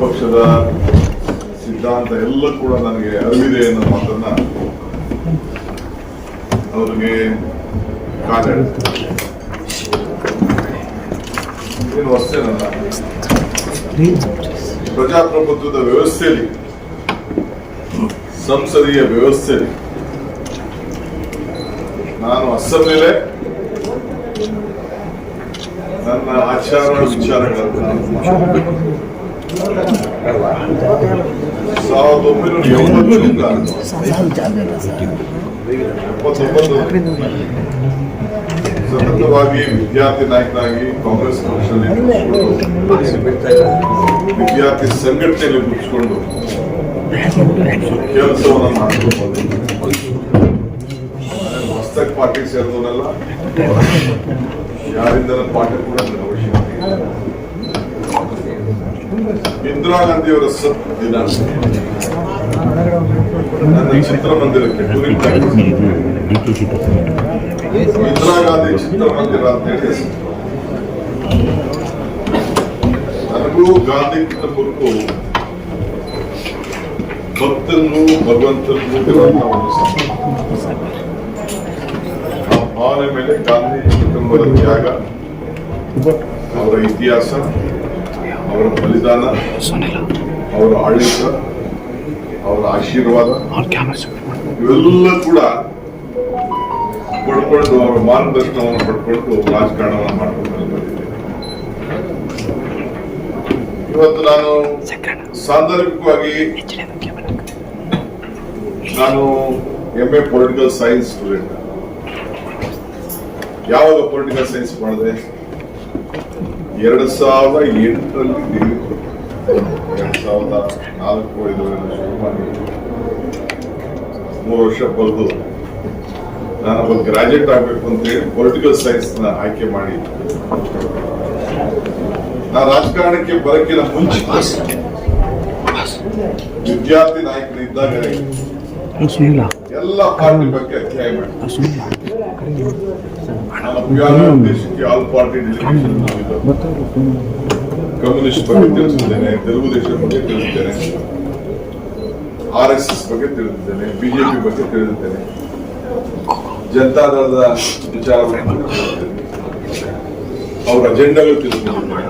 ಪಕ್ಷದ ಸಿದ್ಧಾಂತ ಎಲ್ಲ ಕೂಡ ನನಗೆ ಅರಿವಿದೆ ಅನ್ನೋ ಮಾತನ್ನ ಅವರಿಗೆ ಏನು ಅಷ್ಟೇನಲ್ಲ ಪ್ರಜಾಪ್ರಭುತ್ವದ ವ್ಯವಸ್ಥೆಯಲ್ಲಿ, ಸಂಸದೀಯ ವ್ಯವಸ್ಥೆಯಲ್ಲಿ ನಾನು ಅಸೆಂಬ್ಲಿಲೇ ನನ್ನ ಆಚಾರ ವಿಚಾರಗಳನ್ನು ಸಾವಿರದ ಒಂಬೈನೂರ ಸತತವಾಗಿ ವಿದ್ಯಾರ್ಥಿ ನಾಯಕನಾಗಿ ಕಾಂಗ್ರೆಸ್ ಪಕ್ಷದಲ್ಲಿ ವಿದ್ಯಾರ್ಥಿ ಸಂಘಟನೆಯಲ್ಲಿ ಮುಚ್ಚಿಕೊಂಡು ಕೆಲಸವನ್ನು ಮಾಡಿಕೊಂಡು ಹೊಸದಾಗಿ ಪಾರ್ಟಿಗೆ ಸೇರಿದವರೆಲ್ಲ ಯಾರಿಂದ ಪಾಠ ಕೂಡ ಅವಶ್ಯಕತೆ. ಇಂದಿರಾ ಗಾಂಧಿಯವರ ಸತ್ ದಿನ ನನ್ನ ಚಿತ್ರಮಂದಿರಕ್ಕೆ ಟೂರಿಸ್ಟ್ ಪ್ಯಾಕೇಜ್ ಇಂದಿರಾ ಗಾಂಧಿ ಚಿತ್ರಮಂದಿರ ಅಂತ ಹೇಳಿ ಹೆಸರು. ನನಗೂ ಗಾಂಧಿಗಿಂತ ಕುರಿತು ಭಕ್ತರಿಗೂ ಭಗವಂತರಿಗೂ ಇರುವಂತಹ ಒಂದು ಸಂಬಂಧ. ಆ ಭಾವನೆ ಮೇಲೆ ಗಾಂಧಿ ಕುಟುಂಬದ ತ್ಯಾಗ ಅವರ ಇತಿಹಾಸ ಅವರ ಬಲಿದಾನ ಅವರ ಆಡಳಿತ ಅವರ ಆಶೀರ್ವಾದ ಇವೆಲ್ಲ ಕೂಡ ಪಡ್ಕೊಂಡು ಅವರ ಮಾರ್ಗದರ್ಶನವನ್ನು ಪಡ್ಕೊಂಡು ರಾಜಕಾರಣವನ್ನು ಮಾಡ್ಕೊಂಡು ಬಂದಿದ್ದೇನೆ ಇವತ್ತು ನಾನು ಸಾಂದರ್ಭಿಕವಾಗಿ ನಾನು M A political science student ಯಾವಾಗ ಪೊಲಿಟಿಕಲ್ ಸೈನ್ಸ್ ಮಾಡಿದೆ? ಎರಡು ಸಾವಿರದ ಎಂಟರಲ್ಲಿ ನೀರು ಎರಡು ಸಾವಿರದ ನಾಲ್ಕು ಐದರಲ್ಲಿ ಶುರು ಮಾಡಿ ಮೂರು ವರ್ಷ ನಾನು ಒಂದು ಗ್ರಾಜುಯೇಟ್ ಆಗಬೇಕು ಅಂತೇಳಿ ಪೊಲಿಟಿಕಲ್ ಸೈನ್ಸ್ನ ಆಯ್ಕೆ ಮಾಡಿ. ನಾ ರಾಜಕಾರಣಕ್ಕೆ ಬರಕಿನ ಮುಂಚೆ ವಿದ್ಯಾರ್ಥಿ ನಾಯಕನಿದ್ದಾಗ ಇದ್ದಾಗ ಎಲ್ಲ ಪಾರ್ಟಿ ಬಗ್ಗೆ ಅಧ್ಯಯನ ಮಾಡಿ. ದೇಶಕ್ಕೆ ಆಲ್ ಪಾರ್ಟಿ ಡೆಲಿಗೇಷನ್ ಕಮ್ಯುನಿಸ್ಟ್ ಬಗ್ಗೆ ತಿಳಿಸಿದ್ದೇನೆ ತೆಲುಗುದೇಶಂ ಬಗ್ಗೆ ತಿಳಿಸಿದ್ದೇನೆ, ಆರ್ ಎಸ್ ಎಸ್ ಬಗ್ಗೆ ತಿಳಿದಿದ್ದೇನೆ ಬಿಜೆಪಿ ಬಗ್ಗೆ ತಿಳಿದಿದ್ದೇನೆ ಜನತಾದಳದ ವಿಚಾರ ಬಗ್ಗೆ ತಿಳಿದಿದ್ದೇನೆ ಅವರ ಅಜೆಂಡಾಗಳು ತಿಳಿದಿದ್ದೇನೆ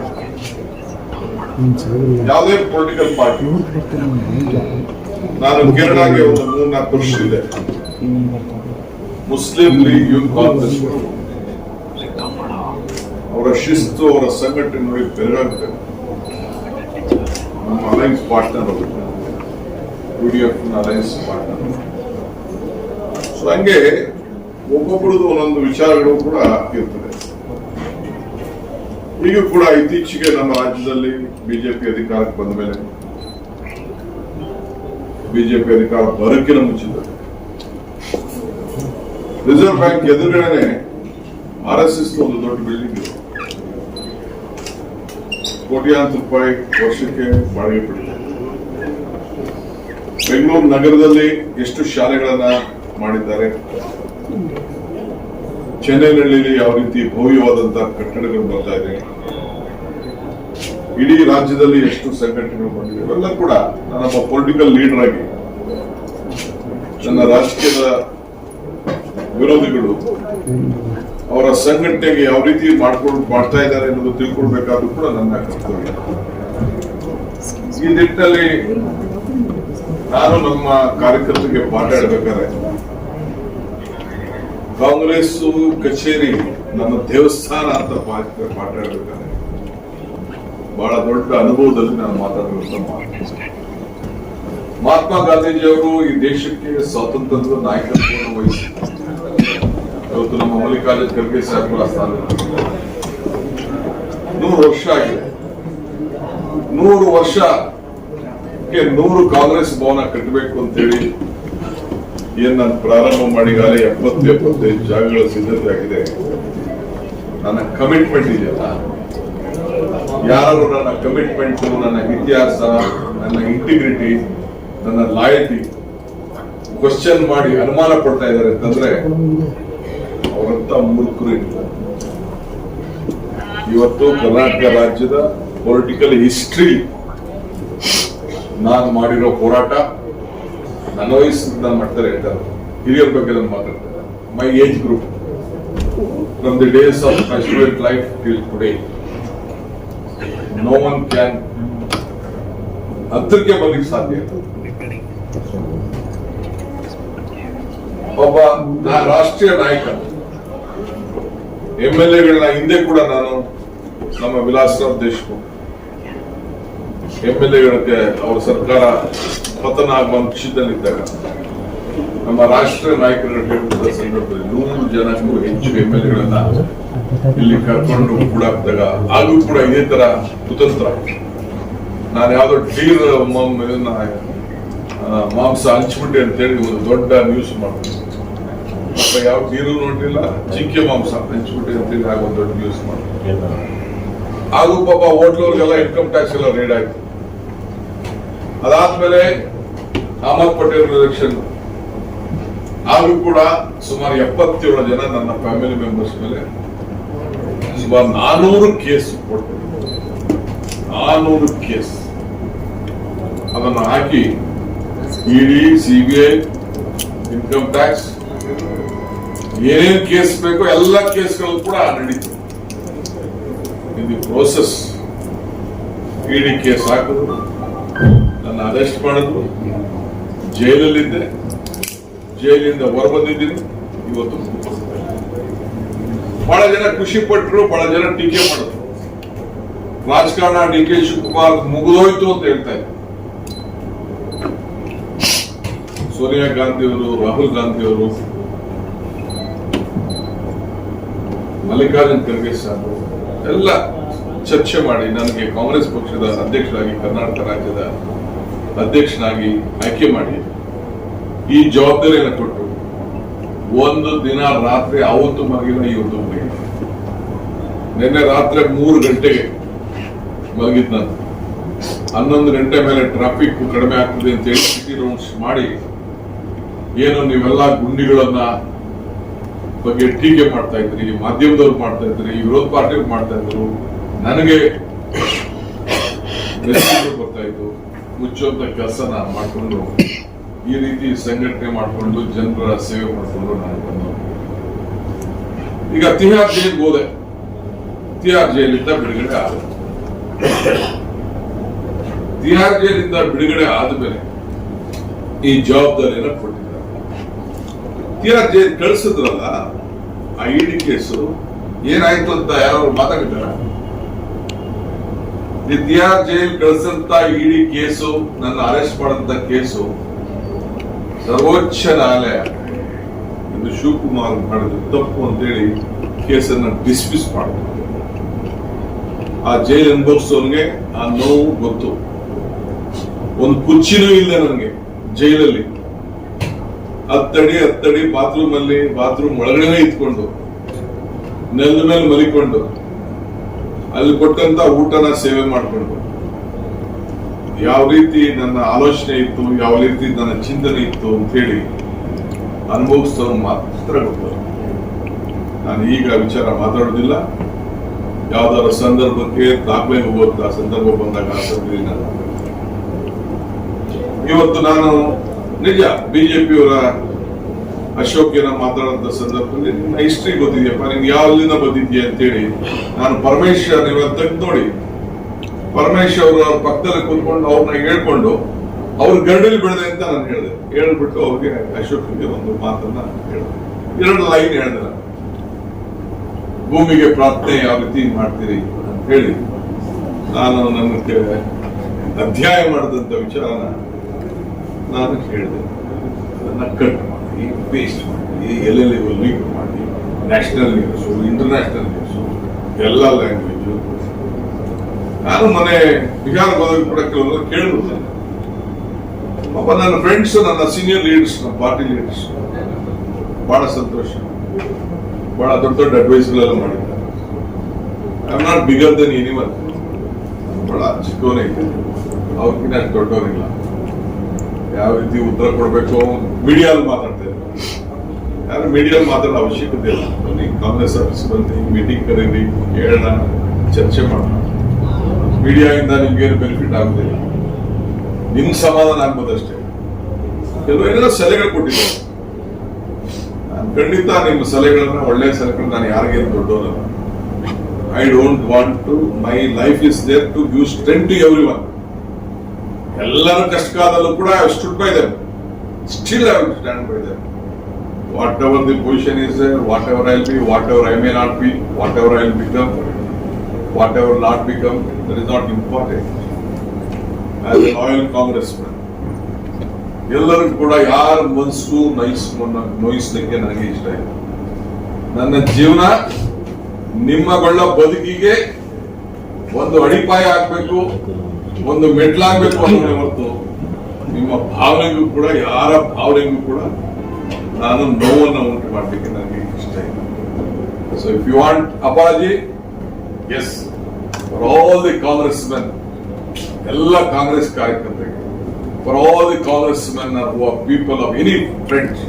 ಯಾವುದೇ ಪೊಲಿಟಿಕಲ್ ಪಾರ್ಟಿ ನಾನು ಕೇರಳಗೆ ಒಂದು ಮೂರ್ನಾಲ್ಕು ವರ್ಷ ಇದೆ. ಮುಸ್ಲಿಂ ಲೀಗ್ ಕಾಂಗ್ರೆಸ್ ಅವರ ಶಿಸ್ತು, ಅವರ ಸಂಘಟನೆ ನೋಡಿ ಬೆರಗಾಗ್ತದೆ ನಮ್ಮ alliance partner U D F partner so ಹಂಗೆ ಒಬ್ಬೊಬ್ಬರದು ಒಂದೊಂದು ವಿಚಾರಗಳು ಕೂಡ ಇರ್ತದೆ. ಈಗ ಕೂಡ ಇತ್ತೀಚೆಗೆ ನಮ್ಮ ರಾಜ್ಯದಲ್ಲಿ ಬಿಜೆಪಿ ಅಧಿಕಾರಕ್ಕೆ ಬಂದ ಮೇಲೆ ಬಿಜೆಪಿ ಅಧಿಕಾರ ಬರೋಕ್ಕಿಂತ ಮುಂಚಿತ ರಿಸರ್ವ್ ಬ್ಯಾಂಕ್ ಎದುರುಗಡೆ ಆರ್ ಎಸ್ ಎಸ್ ಒಂದು ದೊಡ್ಡ ಬಿಲ್ಡಿಂಗ್ ಇದೆ. ಕೋಟ್ಯಾಂತರ ರೂಪಾಯಿ ವರ್ಷಕ್ಕೆ ಬಾಡಿಗೆ ಪಡೆದಿದೆ. ಬೆಂಗಳೂರು ನಗರದಲ್ಲಿ ಎಷ್ಟು ಶಾಲೆಗಳನ್ನ ಮಾಡಿದ್ದಾರೆ? ಚೆನ್ನೈನಲ್ಲಿ ಯಾವ ರೀತಿ ಭವ್ಯವಾದಂತಹ ಕಟ್ಟಡಗಳು ಬರ್ತಾ ಇದೆ? ಇಡೀ ರಾಜ್ಯದಲ್ಲಿ ಎಷ್ಟು ಸಂಘಟನೆಗಳು ಬಂದಿವೆ? ಇವೆಲ್ಲ ಕೂಡ ನಾನೊಬ್ಬ ಪೊಲಿಟಿಕಲ್ ಲೀಡರ್ ಆಗಿ ನನ್ನ ರಾಜಕೀಯದ ವಿರೋಧಿಗಳು ಅವರ ಸಂಘಟನೆಗೆ ಯಾವ ರೀತಿ ಮಾಡ್ಕೊಂಡು ಮಾಡ್ತಾ ಇದ್ದಾರೆ ಅನ್ನೋದು ತಿಳ್ಕೊಳ್ಬೇಕಾದ್ರೂ ಕೂಡ ನನ್ನ ಕರ್ತವ್ಯ. ಈ ನಿಟ್ಟಿನಲ್ಲಿ ನಾನು ನಮ್ಮ ಕಾರ್ಯಕರ್ತರಿಗೆ ಪಾಠ ಹೇಳ್ಬೇಕಾದ್ರೆ ಕಾಂಗ್ರೆಸ್ ಕಚೇರಿ ನಮ್ಮ ದೇವಸ್ಥಾನ ಅಂತ ಪಾಠ ಹೇಳ್ಬೇಕಾದ್ರೆ, ಬಹಳ ದೊಡ್ಡ ಅನುಭವದಲ್ಲಿ ನಾನು ಮಾತಾಡುವಂತ ಮಹಾತ್ಮ ಮಹಾತ್ಮ ಗಾಂಧೀಜಿಯವರು ಈ ದೇಶಕ್ಕೆ ಸ್ವಾತಂತ್ರ್ಯದ ನಾಯಕತ್ವವನ್ನು ವಹಿಸಿ ಇವತ್ತು ನಮ್ಮ ಮಲ್ಲಿಕಾರ್ಜುನ ಖರ್ಗೆ ಸಾಹೇಬರ ಸ್ಥಾನ. ನೂರು ವರ್ಷ ಆಗಿದೆ. ನೂರು ವರ್ಷಕ್ಕೆ ನೂರು ಕಾಂಗ್ರೆಸ್ ಭವನ ಕಟ್ಟಬೇಕು ಅಂತೇಳಿ ಏನ್ ನಾನು ಪ್ರಾರಂಭ ಮಾಡಿಗಾಲೆ ಎಪ್ಪತ್ತು ಎಪ್ಪತ್ತೈದು ಜಾಗಗಳ ಸಿದ್ಧತೆ ಆಗಿದೆ ನನ್ನ ಕಮಿಟ್ಮೆಂಟ್ ಇದೆಯಲ್ಲ. ಯಾರು ನನ್ನ ಕಮಿಟ್ಮೆಂಟ್ ನನ್ನ ಇತಿಹಾಸ, ನನ್ನ ಇಂಟಿಗ್ರಿಟಿ ನನ್ನ ಲಾಯಲ್ಟಿ ಕ್ವಶನ್ ಮಾಡಿ ಅನುಮಾನ ಪಡ್ತಾ ಇದ್ದಾರೆ ಅಂತಂದ್ರೆ ಅವರಂತ ಮೂರ್ಖರು ಇರ್ತಾರೆ ಇವತ್ತು ಕರ್ನಾಟಕ ರಾಜ್ಯದ ಪೊಲಿಟಿಕಲ್ ಹಿಸ್ಟ್ರಿ ನಾನು ಮಾಡಿರೋ ಹೋರಾಟ ನನ್ನ ವಯಸ್ಸು ನಾನು ಮಾಡ್ತಾರೆ ಹೇಳ್ತಾರೆ. ಹಿರಿಯರ ಬಗ್ಗೆ ನಾನು ಮಾತಾಡ್ತಾರೆ my age group from the days of my student life till today no one can ಹತ್ತಿರಕ್ಕೆ ಬರ್ಲಿಕ್ಕೆ ಸಾಧ್ಯ ಒಬ್ಬ ರಾಷ್ಟ್ರೀಯ ನಾಯಕ. ಎಂ ಎಲ್ ಎಗಳನ್ನ ಹಿಂದೆ ಕೂಡ ನಾನು ನಮ್ಮ ವಿಲಾಸರಾವ್ ದೇಶ್ಮುಖ್. ಎಂ ಎಲ್ ಎಗಳಿಗೆ ಅವ್ರ ಸರ್ಕಾರ ಪತನ ಆಗುವ ಪಕ್ಷದಲ್ಲಿದ್ದಾಗ ನಮ್ಮ ರಾಷ್ಟ್ರೀಯ ನಾಯಕರು ಹೇಳಿದ ಸಂದರ್ಭದಲ್ಲಿ ನೂರು ಜನಕ್ಕೂ ಹೆಚ್ಚು ಎಂ ಎಲ್ ಎಗಳನ್ನ ಇಲ್ಲಿ ಕರ್ಕೊಂಡು ಕೂಡ ಹಾಕಿದಾಗ ಆಗೂ ಕೂಡ ಇದೇ ತರ ಕುತಂತ್ರ. ನಾನು ಯಾವ್ದೋ ಡೀರ್ ಮಾಂಸ ಹಂಚ್ಬಿಟ್ಟೆ ಅಂತೇಳಿ ಒಂದು ದೊಡ್ಡ ನ್ಯೂಸ್ ಮಾಡ್ತೀನಿ. ಪಾಪ ಯಾವ ಡೀರು ನೋಡ್ಲಿಲ್ಲ. ಜಿಂಕೆ ಮಾಂಸ ಹಂಚ್ಬಿಟ್ಟು ಅಂತೇಳಿ ಆಗ ಒಂದು ದೊಡ್ಡ ನ್ಯೂಸ್ ಮಾಡಿ ಹಾಗೂ ಪಾಪ ಹೋಟ್ಲವ್ರಿಗೆಲ್ಲ ಇನ್ಕಮ್ ಟ್ಯಾಕ್ಸ್ ಎಲ್ಲ ರೀಡ್ ಆಯ್ತು. ಅದಾದ್ಮೇಲೆ ಅಹಮದ್ ಪಟೇಲ್ ಎಲೆಕ್ಷನ್ ಆದ್ರೂ ಕೂಡ ಸುಮಾರು ಎಪ್ಪತ್ತೇಳು ಜನ ನನ್ನ ಫ್ಯಾಮಿಲಿ ಮೆಂಬರ್ಸ್ ಮೇಲೆ ಸುಮಾರು ನಾನೂರು ಕೇಸ್ ಕೊಟ್ಟು ನಾನೂರು ಕೇಸ್. ಅದನ್ನು ಹಾಕಿ ಇಡಿ ಸಿಬಿಐ ಇನ್ಕಮ್ ಟ್ಯಾಕ್ಸ್ ಏನೇನ್ ಕೇಸ್ ಬೇಕೋ ಎಲ್ಲ ಕೇಸ್ಗಳು ಕೂಡ ನಡೀತು ಇದು. ಪ್ರೋಸೆಸ್ ಇಡಿ ಕೇಸ್ ಹಾಕಿದ್ರು ನನ್ನ ಅರೆಸ್ಟ್ ಮಾಡಿದ್ರು ಜೈಲಲ್ಲಿದ್ದೆ, ಜೈಲಿಂದ ಹೊರಬಂದಿದ್ದೀನಿ, ಇವತ್ತು ಬಹಳ ಜನ ಖುಷಿ ಪಟ್ಟರು ಬಹಳ ಜನ ಟೀಕೆ ಮಾಡಿದ್ರು. ರಾಜಕಾರಣ ಡಿ ಕೆ ಶಿವಕುಮಾರ್ ಮುಗಿದೋಯ್ತು ಅಂತ ಹೇಳ್ತಾ ಇದ್ರು. ಸೋನಿಯಾ ಗಾಂಧಿ ಅವರು, ರಾಹುಲ್ ಗಾಂಧಿ ಅವರು ಮಲ್ಲಿಕಾರ್ಜುನ್ ಖರ್ಗೆ ಸಾಹೇಬರು ಎಲ್ಲ ಚರ್ಚೆ ಮಾಡಿ ನನಗೆ ಕಾಂಗ್ರೆಸ್ ಪಕ್ಷದ ಅಧ್ಯಕ್ಷರಾಗಿ ಕರ್ನಾಟಕ ರಾಜ್ಯದ ಅಧ್ಯಕ್ಷನಾಗಿ ಆಯ್ಕೆ ಮಾಡಿ, ಈ ಜವಾಬ್ದಾರಿಯನ್ನು ಕೊಟ್ಟು ಒಂದು ದಿನ ರಾತ್ರಿ ಅವತ್ತು ಮಲಗಿಲ್ಲ ಇವತ್ತು ಮಲಗಿಲ್ಲ ನಿನ್ನೆ ರಾತ್ರಿ ಮೂರು ಗಂಟೆಗೆ ಮಲಗಿದ್ ನಾನು. ಹನ್ನೊಂದು ಗಂಟೆ ಮೇಲೆ ಟ್ರಾಫಿಕ್ ಕಡಿಮೆ ಆಗ್ತದೆ ಅಂತ ಹೇಳಿ ಸಿಟಿ ರೌಂಡ್ಸ್ ಮಾಡಿ, ಏನು ನೀವೆಲ್ಲ ಗುಂಡಿಗಳನ್ನ ಬಗ್ಗೆ ಟೀಕೆ ಮಾಡ್ತಾ ಇದ್ರಿ, ಮಾಧ್ಯಮದವ್ರು ಮಾಡ್ತಾ ಇದ್ರಿ, ವಿರೋಧ ಪಾರ್ಟಿ ಮಾಡ್ತಾ ಇದ್ರು ನನಗೆ ಬರ್ತಾ ಇತ್ತು. ಮುಚ್ಚುವಂತ ಕೆಲಸ ಮಾಡ್ಕೊಂಡು, ಈ ರೀತಿ ಸಂಘಟನೆ ಮಾಡಿಕೊಂಡು ಜನರ ಸೇವೆ ಮಾಡಿಕೊಂಡು ನಾನು ಬಂದ ಈಗ ತಿಹಾರ್ ಜೈಲಿಗೆ ಹೋದೆ. ತಿಹಾರ್ ಜೈಲಿಂದ ಬಿಡುಗಡೆ ಆದ. ತಿಹಾರ್ ಜೈಲಿಂದ ಬಿಡುಗಡೆ ಆದ್ಮೇಲೆ ಈ ಜವಾಬ್ದಾರಿಯನ್ನು ಕೊಟ್ಟಿದ್ದಾರೆ ತಿಹಾರ್ ಜೈಲ್ ಕಳಿಸಿದ್ರಲ್ಲ, ಆ ಇಡಿ ಕೇಸು, ಏನಾಯ್ತು ಅಂತ ಯಾರು ಮಾತಾಡಿದಾರ ತಿಹಾರ್ ಜೈಲ್ ಕಳಿಸಂತ ಇಡಿ ಕೇಸು, ನನ್ನ ಅರೆಸ್ಟ್ ಮಾಡಿದಂತ ಕೇಸು, ಸರ್ವೋಚ್ಚ ನ್ಯಾಯಾಲಯ ಇದು ಶಿವಕುಮಾರ್ ಮಾಡಿದ ತಪ್ಪು ಅಂತೇಳಿ ಕೇಸನ್ನ ಡಿಸ್ಮಿಸ್ ಮಾಡಿದ್ರು. ಆ ಜೈಲ್ ಅನುಭವಿಸೋನ್ಗೆ ಆ ನೋವು ಗೊತ್ತು. ಒಂದು ಕುಚ್ಚಿನೂ ಇಲ್ಲ ನನಗೆ ಜೈಲಲ್ಲಿ. ಹತ್ತಡಿ ಹತ್ತಡಿ ಬಾತ್ರೂಮ್ ಅಲ್ಲಿ ಬಾತ್ರೂಮ್ ಒಳಗಡೆ ಇತ್ಕೊಂಡು ನೆಲದ ಮೇಲೆ ಮಲಿಕೊಂಡು, ಅಲ್ಲಿ ಕೊಟ್ಟಂತ ಊಟನ ಸೇವೆ ಮಾಡಿಕೊಂಡು. ಯಾವ ರೀತಿ ನನ್ನ ಆಲೋಚನೆ ಇತ್ತು, ಯಾವ ರೀತಿ ನನ್ನ ಚಿಂತನೆ ಇತ್ತು ಅಂತ ಹೇಳಿ ಅನುಭವಿಸ್ತವ್ ಮಾತ್ರ ಗೊತ್ತು. ನಾನು ಈಗ ವಿಚಾರ ಮಾತಾಡೋದಿಲ್ಲ. ಯಾವ್ದಾದ್ರು ಸಂದರ್ಭಕ್ಕೆ ದಾಖಲೆ ಹೋಗುವಂತ ಸಂದರ್ಭ ಬಂದಾಗ ಇವತ್ತು ನಾನು ನಿಜ, ಬಿಜೆಪಿಯವರ ಅಶೋಕ್ ಏನ ಮಾತಾಡಂತ ಸಂದರ್ಭದಲ್ಲಿ ನಿನ್ನ ಹಿಸ್ಟ್ರಿ ಗೊತ್ತಿದೆಯಪ್ಪ ನಿನ್ ಯಾವಲ್ಲಿಂದ ಬಂದಿದ್ಯಾ ಅಂತೇಳಿ ನಾನು ಪರಮೇಶ್ವರ್ ನೀವು ನೋಡಿ. ಪರಮೇಶ್ ಅವ್ರ ಪಕ್ಕದಲ್ಲಿ ಕೂತ್ಕೊಂಡು ಅವ್ರನ್ನ ಹೇಳ್ಕೊಂಡು ಅವ್ರ ಗರಡಲ್ಲಿ ಬೆಳೆದೆ ಅಂತ ನಾನು ಹೇಳಿದೆ. ಹೇಳ್ಬಿಟ್ಟು ಅವ್ರಿಗೆ ಅಶೋಕ್ಗೆ ಒಂದು ಮಾತನ್ನ ಹೇಳಿದೆ. ಎರಡು ಲೈನ್ ಹೇಳಿದೆ ಭೂಮಿಗೆ ಪ್ರಾರ್ಥನೆ ಯಾವ ರೀತಿ ಮಾಡ್ತೀರಿ ಅಂತ ಹೇಳಿ. ನಾನು ನನ್ನ ಅಧ್ಯಾಯ ಮಾಡಿದಂತ ವಿಚಾರನ ನಾನು ಹೇಳಿದೆ ಅದನ್ನು ಕಟ್ ಮಾಡಿ ಪೇಸ್ಟ್ ಮಾಡಿ ಎಲ್ಲೆಲ್ಲಿ ಲೀಕ್ ಮಾಡಿ ನ್ಯಾಷನಲ್ ನ್ಯೂಸು ಇಂಟರ್ನ್ಯಾಷನಲ್ ನ್ಯೂಸು ಎಲ್ಲ ಲ್ಯಾಂಗ್ವೇಜು ನಾನು ಮನೆ ಬಿಹಾರ್ಗೆ ಹೋದಾಗ ಕೂಡ ಕೆಲವರು ನನ್ನ. ಪಾಪ ನನ್ನ ಫ್ರೆಂಡ್ಸ್ ನನ್ನ ಸೀನಿಯರ್ ಲೀಡರ್ಸ್ ನಮ್ಮ ಪಾರ್ಟಿ ಲೀಡರ್ಸ್ ಬಹಳ ಸಂತೋಷ. ಬಹಳ ದೊಡ್ಡ ದೊಡ್ಡ ಅಡ್ವೈಸ್ಗಳೆಲ್ಲ ಮಾಡಿದ್ದಾರೆ. I am not bigger than anyone ಬಹಳ ಚಿಕ್ಕವನೇ ಇದ್ದೆ. ಅವ್ರಿಗಿಂತ ದೊಡ್ಡವನಿಲ್ಲ ಯಾವ ರೀತಿ ಉತ್ತರ ಕೊಡಬೇಕು ಮೀಡಿಯಾದಲ್ಲಿ ಮಾತಾಡ್ತಾ ಇದ್ರು ಯಾರು ಮೀಡಿಯಾದಲ್ಲಿ ಮಾತಾಡೋ ಅವಶ್ಯಕತೆ ಇಲ್ಲ. ಬನ್ನಿ, ಕಾಂಗ್ರೆಸ್ ಆಫೀಸ್ ಬಂದು ಮೀಟಿಂಗ್ ಕರೀರಿ, ಹೇಳೋಣ, ಚರ್ಚೆ ಮಾಡೋಣ. ಮೀಡಿಯಾದಿಂದ ನಿಮ್ಗೇನು ಬೆನಿಫಿಟ್ ಆಗುದಿಲ್ಲ ನಿಮ್ ಸಮಾಧಾನ ಆಗ್ಬೋದಷ್ಟೇ ಕೆಲವು ಏನೆಲ್ಲ ಸಲಹೆಗಳು ಕೊಟ್ಟಿದ್ದಾರೆ. ನಾನು ಖಂಡಿತ ನಿಮ್ಮ ಸಲಹೆಗಳನ್ನ ಒಳ್ಳೆ ಸಲಹೆಗಳು, ನಾನು ಯಾರಿಗೇನು ದೊಡ್ಡವರಲ್ಲ I don't want to my life is there to give strength to everyone ಎಲ್ಲರ ಕಷ್ಟಕಾಲದಲ್ಲೂ ಕೂಡ I stood by them still I will stand by them whatever the position is whatever I be whatever I may not be whatever I become whatever not become that is not important as loyal Congress man ಎಲ್ಲರೂ ಕೂಡ ಯಾರ ಮನಸ್ಸು nice ನೋಯಿಸ್ಲಿಕ್ಕೆ ನನಗೆ ಇಷ್ಟ ಇಲ್ಲ. ನನ್ನ ಜೀವನ ನಿಮ್ಮಗಳ ಬದುಕಿಗೆ ಒಂದು ಅಡಿಪಾಯ ಆಗ್ಬೇಕು. ಒಂದು ಮೆಟ್ಲಾಗ್ಬೇಕು ಅನ್ನೋದೇ ಹೊರತು ನಿಮ್ಮ ಭಾವನೆಗೂ ಕೂಡ ಯಾರ ಭಾವನೆಗೂ ಕೂಡ ನಾನು ನೋವನ್ನು ಉಂಟು ಮಾಡಲಿಕ್ಕೆ ನನಗೆ ಇಷ್ಟ ಇಲ್ಲ. So if you want apologies for all the Congress men ಎಲ್ಲ ಕಾಂಗ್ರೆಸ್ ಕಾರ್ಯಕರ್ತರಿಗೆ for all the Congress men who are people of any friends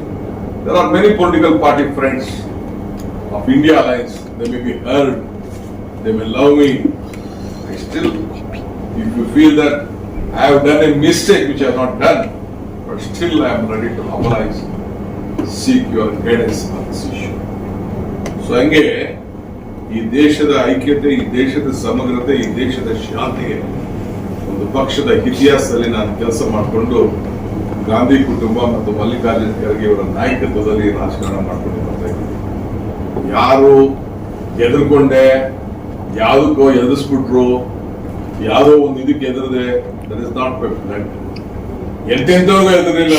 there are many political party friends of India alliance they may be hurt they may love me I still, if you feel that I have done a mistake which I have not done, but still I am ready to apologize, seek your guidance on this issue. So ಹಂಗೆ ಈ ದೇಶದ ಐಕ್ಯತೆ ಈ ದೇಶದ ಸಮಗ್ರತೆ ಈ ದೇಶದ ಶಾಂತಿಗೆ ಒಂದು ಪಕ್ಷದ ಇತಿಹಾಸದಲ್ಲಿ ನಾನು ಕೆಲಸ ಮಾಡಿಕೊಂಡು ಗಾಂಧಿ ಕುಟುಂಬ ಮತ್ತು ಮಲ್ಲಿಕಾರ್ಜುನ ಖರ್ಗೆ ಅವರ ನಾಯಕತ್ವದಲ್ಲಿ ರಾಜಕಾರಣ ಮಾಡ್ಕೊಂಡು ಬರ್ತಾ ಯಾರು ಎದುರ್ಕೊಂಡೆ ಯಾವುದಕ್ಕೋ ಎದುರಿಸ್ಬಿಟ್ರು ಯಾವುದೋ ಒಂದು ಇದಕ್ಕೆ ಎದುರದೆ that is not my blood ಎಂತೆಂತವ್ರಿಗೂ ಎದುರಿಲ್ಲ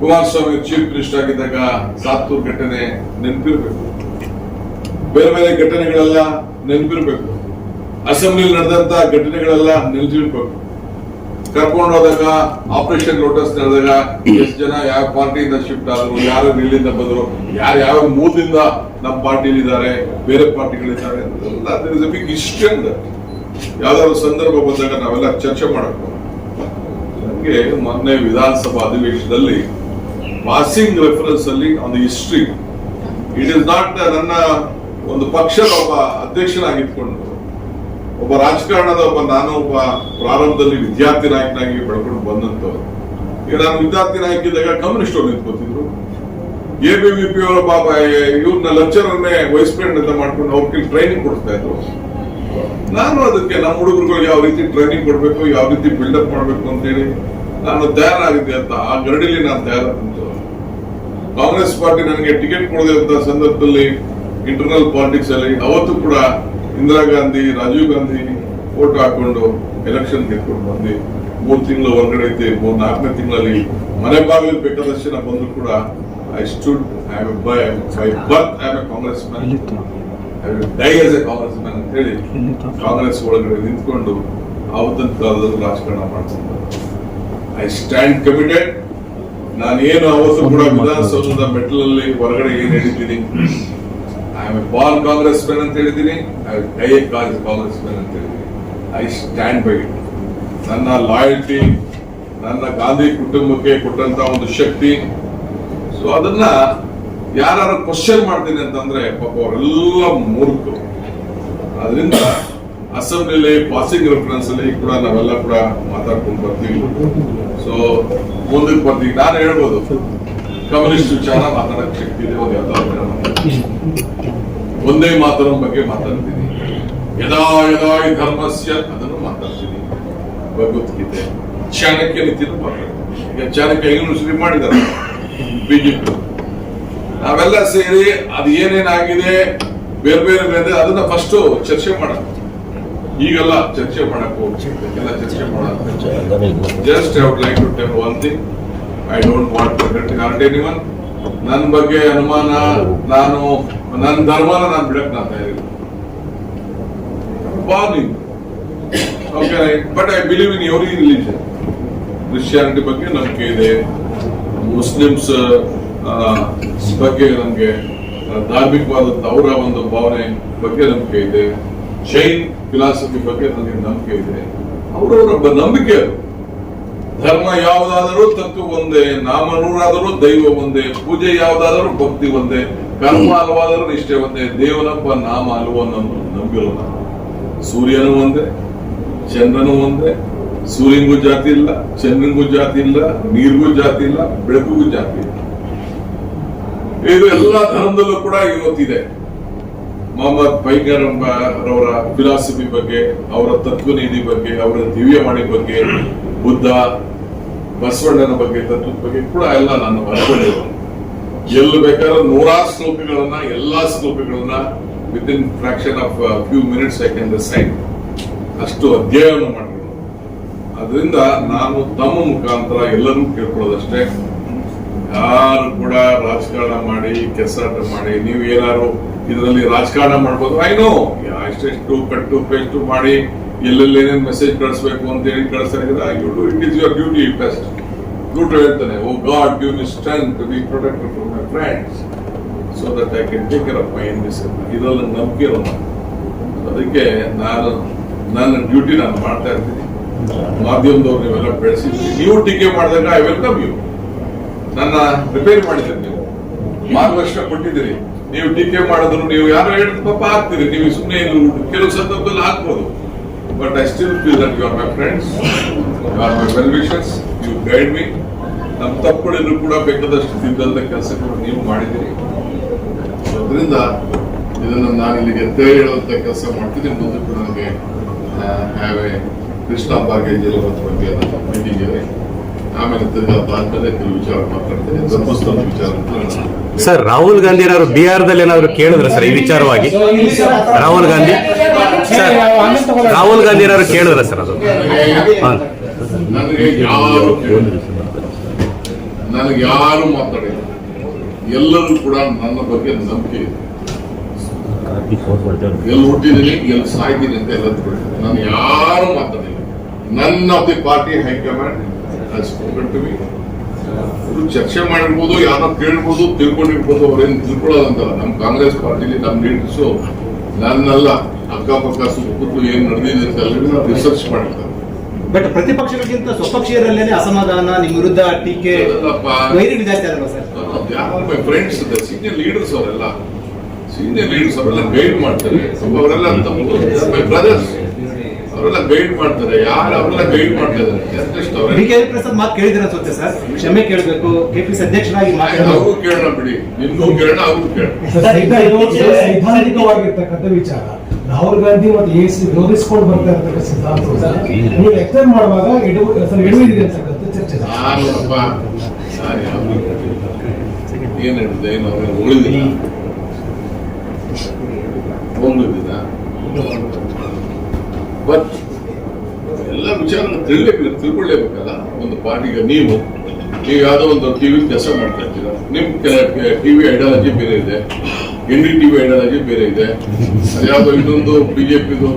ಕುಮಾರಸ್ವಾಮಿ ಚೀಫ್ ಮಿನಿಸ್ಟರ್ ಆಗಿದ್ದಾಗ ಸಾತ್ತೂರ್ ಘಟನೆ ನೆನಪಿರ್ಬೇಕು. ಬೇರೆ ಬೇರೆ ಘಟನೆಗಳೆಲ್ಲ ನೆನಪಿರ್ಬೇಕು. ಅಸೆಂಬ್ಲಿ ನಡೆದಂತ ಘಟನೆಗಳೆಲ್ಲ ನೆನಪಿರ್ಬೇಕು ಕರ್ಕೊಂಡು ಹೋದಾಗ ಆಪರೇಷನ್ ಲೋಟಸ್ ನಡೆದಾಗ ಎಷ್ಟು ಜನ ಯಾವ ಪಾರ್ಟಿಯಿಂದ ಶಿಫ್ಟ್ ಆದ್ರು, ಯಾರು ಇಲ್ಲಿಂದ ಬಂದ್ರು, ಯಾರು ಯಾವ ಮೂಲದಿಂದ ನಮ್ಮ ಪಾರ್ಟಿಯಲ್ಲಿ ಇದ್ದಾರೆ ಬೇರೆ ಪಾರ್ಟಿಗಳಿದ್ದಾರೆ ಬಿಗ್ ಹಿಸ್ಟ್ರಿ ಅಂತ ಯಾವ್ದಾದ್ರು ಸಂದರ್ಭ ಬಂದಾಗ ನಾವೆಲ್ಲ ಚರ್ಚೆ ಮಾಡಬೇಕು. ನನಗೆ ಮೊನ್ನೆ ವಿಧಾನಸಭಾ ಅಧಿವೇಶನದಲ್ಲಿ ಪಾಸಿಂಗ್ ರೆಫರೆನ್ಸ್ ಅಲ್ಲಿ ಒಂದು ಹಿಸ್ಟ್ರಿ ಇಟ್ ಇಸ್ ನಾಟ್ ನನ್ನ ಒಂದು ಪಕ್ಷದ ಒಬ್ಬ ಅಧ್ಯಕ್ಷನಾಗಿಟ್ಕೊಂಡು ಒಬ್ಬ ರಾಜಕಾರಣದ ಒಬ್ಬ ನಾನು ಒಬ್ಬ ಪ್ರಾರಂಭದಲ್ಲಿ ವಿದ್ಯಾರ್ಥಿ ನಾಯಕನಾಗಿ ಬೆಳ್ಕೊಂಡು ಬಂದಂತವ್ರು ಈಗ ನಾನು ವಿದ್ಯಾರ್ಥಿ ನಾಯಕಿದ್ದಾಗ ಕಮ್ಯುನಿಸ್ಟ್ ಅವ್ರು ನಿಂತ್ಕೋತಿದ್ರು. ಎ ಬಿ ವಿ ಪಿ ಅವರ ಪಾಪ ಇವ್ರನ್ನ ಲೆಕ್ಚರನ್ನೇ ವೈಸ್ ಪ್ರೆಸಿಡೆಂಟ್ ಅಂತ ಮಾಡ್ಕೊಂಡು ಅವ್ರಿಗೆ ಟ್ರೈನಿಂಗ್ ಕೊಡ್ತಾ ಇದ್ರು. ನಾನು ಅದಕ್ಕೆ ನಮ್ಮ ಹುಡುಗರುಗಳು ಯಾವ ರೀತಿ ಟ್ರೈನಿಂಗ್ ಕೊಡಬೇಕು, ಯಾವ ರೀತಿ ಬಿಲ್ಡಪ್ ಮಾಡ್ಬೇಕು ಅಂತೇಳಿ ನಾನು ತಯಾರಾಗಿದ್ದೆ ಅಂತ ಆ ಗರಡಿಲಿ ನಾನು ತಯಾರಾದಂತ ಕಾಂಗ್ರೆಸ್ ಪಾರ್ಟಿ ನನಗೆ ಟಿಕೆಟ್ ಕೊಡದಂತ ಸಂದರ್ಭದಲ್ಲಿ ಇಂಟರ್ನಲ್ ಪಾಲಿಟಿಕ್ಸ್ ಅಲ್ಲಿ ಅವತ್ತು ಕೂಡ ಇಂದಿರಾ ಗಾಂಧಿ, ರಾಜೀವ್ ಗಾಂಧಿ ಓಟ್ ಹಾಕೊಂಡು ಎಲೆಕ್ಷನ್ ಗೆದ್ಕೊಂಡು ಬಂದು ಮೂರು ತಿಂಗಳು ಹೊರಗಡೆ ಐತೆ ಮೂರ್ ನಾಲ್ಕನೇ ತಿಂಗಳಲ್ಲಿ ಮನೆ ಬಾಗಿಲು ಬೇಕಾದಷ್ಟು ಜನ ಬಂದ್ರು ಕೂಡ I stood I by by birth I a Congress man I will die as a Congress man ಅಂತ ಹೇಳಿ ಕಾಂಗ್ರೆಸ್ ಒಳಗಡೆ ನಿಂತ್ಕೊಂಡು ಆವತ್ತಿನ ಕಾಲದಲ್ಲಿ ರಾಜಕಾರಣ ಮಾಡ್ತಿದ್ದಾರೆ ಐ ಸ್ಟ್ಯಾಂಡ್ ಕಮಿಟೆಡ್ ನಾನು ಏನು ಅವತ್ತು ಕೂಡ ವಿಧಾನಸೌಧದ ಮೆಟ್ಲಲ್ಲಿ ಹೊರಗಡೆ ಏನು ಹೇಳಿದ್ದೀನಿ? I am a ball Congress man ಅಂತ ಹೇಳಿದ್ದೀನಿ. I die a Congress man ಅಂತ ಹೇಳಿದ್ದೀನಿ. ಐ ಸ್ಟ್ಯಾಂಡ್ ಬೈ ಇಟ್ ನನ್ನ ಲಾಯಲ್ಟಿ ನನ್ನ ಗಾಂಧಿ ಕುಟುಂಬಕ್ಕೆ ಕೊಟ್ಟಂತ ಒಂದು ಶಕ್ತಿ ಸೊ ಅದನ್ನ ಯಾರು ಕ್ವಶನ್ ಮಾಡ್ತೀನಿ ಅಂತಂದ್ರೆ ಪಾಪ ಅವರೆಲ್ಲ ಮೂರ್ಖರು. ಅದರಿಂದ ಅಸೆಂಬ್ಲಿಲಿ ಪಾಸಿಂಗ್ ರೆಫರೆನ್ಸ್ ಅಲ್ಲಿ ಕೂಡ ನಾವೆಲ್ಲ ಕೂಡ ಮಾತಾಡ್ಕೊಂಡು ಬರ್ತೀವಿ. ಸೊ ಮುಂದಕ್ಕೆ ಬರ್ತೀವಿ. ನಾನು ಹೇಳ್ಬೋದು. ಕಮ್ಯುನಿಸ್ಟ್ ವಿಚಾರ ಮಾತಾಡಕ್ ಶಕ್ತಿ ಇದೆ, ಒಂದು ಯಾವ್ದಾದ್ರು ಒಂದೇ ಮಾತನ ಬಗ್ಗೆ ಮಾತಾಡ್ತೀನಿ. ಯದಾ ಯದಾ ಧರ್ಮಸ್ಯ ಅದನ್ನು ಮಾತಾಡ್ತೀನಿ. ಭಗವದ್ಗೀತೆ. ಚಾಣಕ್ಯ ನೀತಿಯನ್ನು ಮಾತಾಡ್ತೀನಿ. ಈಗ ಚಾಣಕ್ಯ ಯೂನಿವರ್ಸಿಟಿ ಮಾಡಿದ್ದಾರೆ? ಬಿಜೆಪಿ ನಾವೆಲ್ಲ ಸೇರಿ ಅದು ಏನೇನಾಗಿದೆ, ಬೇರೆ ಬೇರೆ ಅದನ್ನ ಫಸ್ಟ್ ಚರ್ಚೆ ಮಾಡೋಣ. ಈಗೆಲ್ಲ ಚರ್ಚೆ ಮಾಡಕ್ ಎಲ್ಲ ಚರ್ಚೆ ಮಾಡೋಣ. Just I would like to tell one thing I don't want to guard anyone ನನ್ನ ಬಗ್ಗೆ ಅನುಮಾನ, ನಾನು ನನ್ನ ಧರ್ಮನ ನಾನು ಬಿಡಕ್ ನಾ ತಯಾರಿಲ್ಲ. Burning okay but I believe in every religion Christianity ಬಗ್ಗೆ ನಂಬಿಕೆ ಇದೆ. ಮುಸ್ಲಿಮ್ಸ್ ಬಗ್ಗೆ ನಮಗೆ ಧಾರ್ಮಿಕವಾದಂತ ಅವರ ಒಂದು ಭಾವನೆ ಬಗ್ಗೆ ನಂಬಿಕೆ ಇದೆ. ಜೈನ್ ಫಿಲಾಸಫಿ ಬಗ್ಗೆ ನನಗೆ ನಂಬಿಕೆ ಇದೆ. ಅವರವರ ನಂಬಿಕೆ ಅದು. ಧರ್ಮ ಯಾವುದಾದರೂ ತತ್ವ ಒಂದೇ, ನಾಮ ನೂರಾದರೂ ದೈವ ಒಂದೇ, ಪೂಜೆ ಯಾವುದಾದರೂ ಭಕ್ತಿ ಒಂದೇ, ಕರ್ಮ ಅಲ್ವಾದರೂ ನಿಷ್ಠೆ ಒಂದೇ ದೇವನಪ್ಪ ನಾಮ ಅಲ್ವ ನಂಬಿರೋ ನಂಬಿರೋಣ ಸೂರ್ಯನು ಒಂದೇ, ಚಂದ್ರನು ಒಂದೇ ಸೂರ್ಯನಿಗೂ ಜಾತಿ ಇಲ್ಲ ಚಂದ್ರನಿಗೂ ಜಾತಿ ಇಲ್ಲ ನೀರಿಗೂ ಜಾತಿ ಇಲ್ಲ ಬೆಳಕಿಗೂ ಜಾತಿ ಇಲ್ಲ. ಇದು ಎಲ್ಲ ಧರ್ಮದಲ್ಲೂ ಕೂಡ ಇವತ್ತಿದೆ. ಮೊಹಮ್ಮದ್ ಪೈಗರ್ ಅವರ ಫಿಲಾಸಫಿ ಬಗ್ಗೆ, ಅವರ ತತ್ವನೀತಿ ಬಗ್ಗೆ, ಅವರ ದಿವ್ಯವಾಣಿ ಬಗ್ಗೆ, ಬುದ್ಧ, ಬಸವಣ್ಣನ ಬಗ್ಗೆ, ತತ್ವದ ಬಗ್ಗೆ ಕೂಡ ಎಲ್ಲ ನಾನು ಬರವಣಿಗೆ ಎಲ್ಲಿ ಬೇಕಾದ್ರೆ ನೂರಾರು ಶ್ಲೋಕಗಳನ್ನ, ಎಲ್ಲಾ ಶ್ಲೋಕಗಳನ್ನ within fraction of few minutes I can sign ಅಷ್ಟು ಅಧ್ಯಯನ ಮಾಡಿರೋದು ಅದರಿಂದ ನಾನು ತಮ್ಮ ಮುಖಾಂತರ ಎಲ್ಲರೂ ಕೇಳ್ಕೊಳ್ಳೋದಷ್ಟೇ. ಯಾರು ಕೂಡ ರಾಜಕಾರಣ ಮಾಡಿ, ಕೆಸಾಟ ಮಾಡಿ, ನೀವು ಏನಾರು ಇದರಲ್ಲಿ ರಾಜಕಾರಣ ಮಾಡ್ಬೋದು? ಐ ನೋ ಎಷ್ಟೆಷ್ಟು ಕಟ್ಟು ಪೇಸ್ಟು ಮಾಡಿ ಎಲ್ಲೆಲ್ಲಿ ಏನೇನು ಮೆಸೇಜ್ ಕಳಿಸ್ಬೇಕು ಅಂತ ಹೇಳಿ ಕಳಿಸ್ತಾ you it is your duty best ದುಡ್ಡು ಹೇಳ್ತಾನೆ O God give me strength to be protected from my friends so that I can take care of my enemies ಇದರಲ್ಲಿ ನಂಬಿಕೆ ಇರೋಲ್ಲ. ಅದಕ್ಕೆ ನಾನು, ನನ್ನ ಡ್ಯೂಟಿ ನಾನು ಮಾಡ್ತಾ ಇರ್ತೀನಿ. ಮಾಧ್ಯಮದವ್ರು ನೀವೆಲ್ಲ ಬೆಳೆಸಿದ್ರಿ ನೀವು ಟೀಕೆ ಮಾಡಿದಾಗ ಐ ವೆಲ್ಕಮ್ ಯು ನನ್ನ ರಿಪೇರ್ ಮಾಡಿದ್ರಿ ನೀವು. ಮಾರ್ಗದರ್ಶನ ಕೊಟ್ಟಿದ್ದೀರಿ. ನೀವು ಟೀಕೆ ಮಾಡಿದ್ರು ನೀವು ಯಾರು ಹೇಳಿದ ಪಾಪ ಹಾಕ್ತೀರಿ ನೀವು ಸುಮ್ಮನೆ ಕೆಲವು ಸಂದರ್ಭದಲ್ಲಿ ಹಾಕ್ಬೋದು but I still feel that you are my friends you are my well wishes you guide me ನಮ್ಮ ತಪ್ಪುಗಳಿದ್ರು ಕೂಡ ಬೇಕಾದಷ್ಟು ದಿಂದ ಕೆಲಸ ಕೂಡ ನೀವು ಮಾಡಿದ್ದೀರಿ. ಅದರಿಂದ ಇದನ್ನು ನಾನು ಇಲ್ಲಿಗೆ ತೇ ಹೇಳುವಂತ ಕೆಲಸ ಮಾಡ್ತೀನಿ ಮುಂದೆ ಕೂಡ ನನಗೆ ಹ್ಯಾವ್ ಎ ಕೃಷ್ಣ ಬಾಗೇಜ್ ಬಗ್ಗೆ ಮೀಟಿಂಗ್ ಇದೆ ಆಮೇಲೆ ಕೆಲವು ವಿಚಾರ ಮಾತಾಡ್ತೀನಿ ಧರ್ಮಸ್ಥಳ ವಿಚಾರ ಸರ್ ರಾಹುಲ್ ಗಾಂಧಿ ಏನಾದ್ರು ಬಿಹಾರದಲ್ಲಿ ಏನಾದ್ರು ಕೇಳಿದ್ರ ಸರ್ ಈ ವಿಚಾರವಾಗಿ? ರಾಹುಲ್ ಗಾಂಧಿ? ಸರ್ ರಾಹುಲ್ ಗಾಂಧಿ ಏನಾದ್ರು ಕೇಳಿದ್ರ ಸರ್ ಅದು? ನನಗೆ ಯಾರು ನನಗೆ ಯಾರು ಮಾತಾಡಿಲ್ಲ. ಎಲ್ಲರೂ ಕೂಡ ನನ್ನ ಬಗ್ಗೆ ನಂಬಿಕೆ ಇದೆ. ಎಲ್ಲಿ ಹುಟ್ಟಿದ್ದೀನಿ ಎಲ್ಲಿ ಸಾಯ್ತೀನಿ ಅಂತ ಎಲ್ಲ. ನಾನು ಯಾರು ಮಾತಾಡಿಲ್ಲ. ನನ್ನ of the party high command spoken to me ಅವರು ಚರ್ಚೆ ಮಾಡಿರ್ಬೋದು ಯಾರೋ ಕೇಳ್ಬೋದು ತಿಳ್ಕೊಂಡಿರ್ಬೋದು ಅವ್ರೇನು ತಿಳ್ಕೊಳ್ಳೋದಂತಲ್ಲ ನಮ್ಮ ಕಾಂಗ್ರೆಸ್ ಪಾರ್ಟಿಲಿ ನಮ್ಮ ಲೀಡರ್ಸ್ ನನ್ನೆಲ್ಲ ಅಕ್ಕಪಕ್ಕ ಸುತ್ತಮುತ್ತಲು ಏನ್ ನಡೆದಿದೆ ಅಂತ ಎಲ್ಲ ರಿಸರ್ಚ್ ಮಾಡಿರ್ತಾರೆ ಬಟ್ ಪ್ರತಿಪಕ್ಷಗಳಿಗಿಂತ ಸ್ವಪಕ್ಷೀಯರಲ್ಲೇನೆ ಅಸಮಾಧಾನ ನಿಮ್ಮ ವಿರುದ್ಧ ಟೀಕೆ ಮೈ ಫ್ರೆಂಡ್ಸ್ ಸೀನಿಯರ್ ಲೀಡರ್ಸ್ ಅವರೆಲ್ಲ. ಸೀನಿಯರ್ ಲೀಡರ್ಸ್ ಅವರೆಲ್ಲ ಗೈಡ್ ಮಾಡ್ತಾರೆ. ಅವರೆಲ್ಲ ಮೈ ಬ್ರದರ್ಸ್ ಅವರೆಲ್ಲ ಗೈಡ್ ಮಾಡ್ತಾರೆ ಯಾರು ಅವರೆಲ್ಲ ಗೈಡ್ ಮಾಡ್ತಾ ಇದ್ದಾರೆ ಡಿ ಅವರೇ ಕೆ ಪ್ರಸಾದ್ ಮಾತು ಕೇಳಿದ್ರೆ ಅನ್ಸುತ್ತೆ ಸರ್? ಕ್ಷಮೆ ಕೇಳಬೇಕು. ಕೆಪಿಸಿ ಅಧ್ಯಕ್ಷರಾಗಿ ಮಾತಾಡೋದು ಅವ್ರಿಗೂ ಕೇಳೋಣ ಬಿಡಿ. ನಿಮ್ಗೂ ಕೇಳೋಣ ಅವ್ರಿಗೂ ಕೇಳೋಣ. ಸೈದ್ಧಾಂತಿಕವಾಗಿರ್ತಕ್ಕಂಥ ವಿಚಾರ. ರಾಹುಲ್ ಗಾಂಧಿ ಮತ್ತು ಎ ಸಿ ವಿರೋಧಿಸಿಕೊಂಡು ಬರ್ತಾ ಇರ್ತಕ್ಕಂಥ ಸಿದ್ಧಾಂತವನ್ನು ನೀವು ಎಕ್ಸ್ಪ್ಲೈನ್ ಮಾಡುವಾಗ ಎಡು ಸರ್ ಎಡವಿದಿದೆ ಅಂತಕ್ಕಂಥ ಚರ್ಚೆ ಏನ್ ಹೇಳಿದೆ ಏನು ಅವ್ರನ್ನ ಉಳಿದಿಲ್ಲ? ಹೋಗಿದ್ದಿಲ್ಲ ಬಟ್ ಎಲ್ಲ ವಿಚಾರ ತಿಳ್ಲೇಬೇಕು ತಿಳ್ಕೊಳ್ಳೇಬೇಕಲ್ಲ? ಒಂದು ಪಾರ್ಟಿಗೆ ನೀವು ನೀವು ಯಾವುದೋ ಒಂದು ಟಿವಿ ಕೆಲಸ ಮಾಡ್ತಾ ಇರ್ತೀರ ನಿಮ್ ಟಿವಿ ಐಡಿಯಾಲಜಿ ಬೇರೆ ಇದೆ. ಎನ್ ಡಿ ಟಿವಿ ಐಡಿಯಾಲಜಿ ಬೇರೆ ಇದೆ. ಅದ್ಯಾವುದೋ ಇನ್ನೊಂದು ಬಿಜೆಪಿದು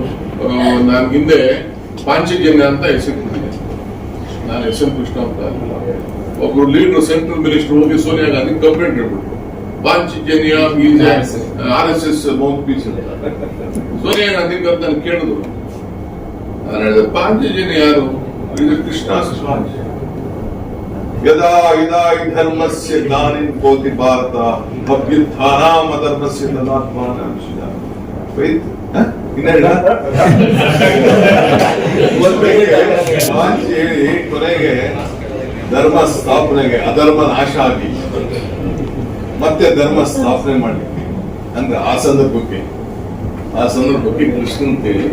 ನಾನು ಹಿಂದೆ ಪಾಂಚಜನ್ಯ ಅಂತ ಹೆಸರು ನಾನು ಎಸ್ ಎಂ ಕೃಷ್ಣ ಅಂತ. ಒಬ್ರು ಲೀಡರ್ ಸೆಂಟ್ರಲ್ ಮಿನಿಸ್ಟರ್ ಹೋಗಿ Sonia Gandhi complaint ಹೇಳ್ಬಿಟ್ರು. Panchajanya R S S mouthpiece ಅಂತ. ಸೋನಿಯಾ ಗಾಂಧಿ ಅಂತ ನಾನು ಕೇಳಿದ್ರು. ನಾನು ಹೇಳಿದೆ ಪಾಂಚಜನ್ಯ ಯಾರು ಇದು ಕೃಷ್ಣಾಸ್ವಾಮಿ ಯದಾ ಯದಾ ಧರ್ಮಸ್ಯ ಜ್ಞಾನಿನ್ ಕೋತಿ ಭಾರತ, ಅಭ್ಯುತ್ಥಾನಾಮ ಧರ್ಮಸ್ಯ ಧನಾತ್ಮಾನ ವೈತ್ ಹ? ಇನ್ನ ಹೇಳ? ಕೊನೆಗೆ ಧರ್ಮ ಸ್ಥಾಪನೆಗೆ ಅಧರ್ಮ ನಾಶ ಆಗಿ, ಮತ್ತೆ ಧರ್ಮ ಸ್ಥಾಪನೆ ಮಾಡಲಿಕ್ಕೆ ಅಂದ್ರೆ ಆ ಸಂದರ್ಭಕ್ಕೆ ಆ ಸಂದರ್ಭಕ್ಕೆ ಕೃಷ್ಣ ಹೇಳಿ